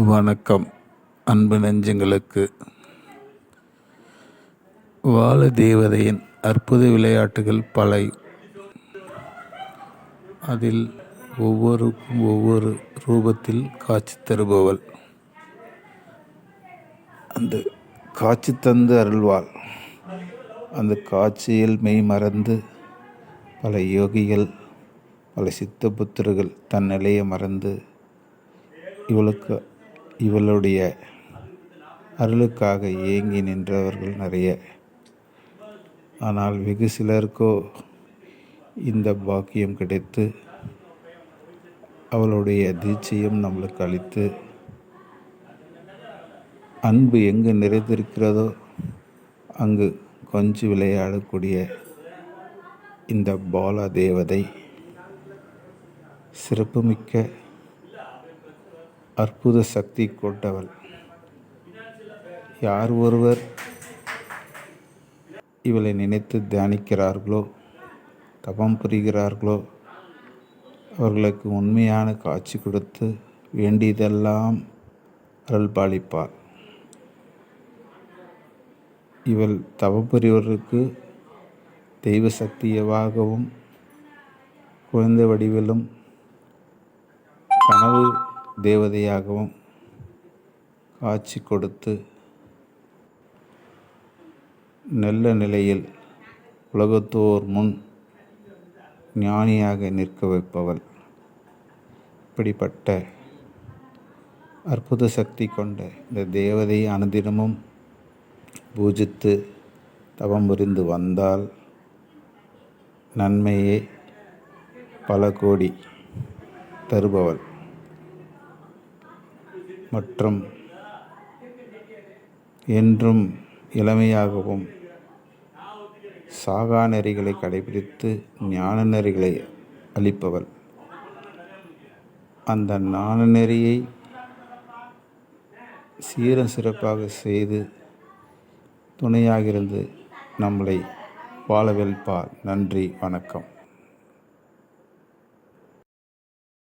வணக்கம். அன்பு நெஞ்சங்களுக்கு. வாழ தேவதையின் அற்புத விளையாட்டுகள் பல. அதில் ஒவ்வொருக்கும் ஒவ்வொரு ரூபத்தில் காட்சி தருபவள். அந்த காட்சி தந்து அருள்வாள். அந்த காட்சியில் மெய் மறந்து பல யோகிகள் பல சித்த புத்திரர்கள் தன் நிலையை மறந்து இவளுக்கு இவளுடைய அருளுக்காக ஏங்கி நின்றவர்கள் நிறைய. ஆனால் வெகு சிலருக்கோ இந்த பாக்கியம் கிடைத்து அவளுடைய தீட்சையும் நம்மளுக்கு அளித்து அன்பு எங்கு நிறைந்திருக்கிறதோ அங்கு கொஞ்சம் விளையாடக்கூடிய இந்த பாலா தேவதை சிறப்புமிக்க அற்புத சக்தி கொண்டவள் யார் ஒருவர் இவளை நினைத்து தியானிக்கிறார்களோ தபம் புரிகிறார்களோ அவர்களுக்கு உண்மையான காட்சி கொடுத்து வேண்டியதெல்லாம் அருள்பாலிப்பார் இவள் தவம் தெய்வ சக்தியவாகவும் குழந்தை வடிவிலும் கனவு தேவதையாகவும் காட்சி கொடுத்து நல்ல நிலையில் உலகத்தோர் முன் ஞானியாக நிற்க வைப்பவள். இப்படிப்பட்ட அற்புத சக்தி கொண்ட இந்த தேவதை அனுதினமும் பூஜித்து தவம் புரிந்து வந்தால் நன்மையே பல கோடி தருபவள். மற்றும் என்றும் இளமையாகவும் சாகா நெறிகளை கடைபிடித்து ஞான நெறிகளை அளிப்பவள். அந்த ஞான நெறியை சீர சிறப்பாக செய்து துணையாகிருந்து நம்மளை வாழ வைப்பார் நன்றி வணக்கம்.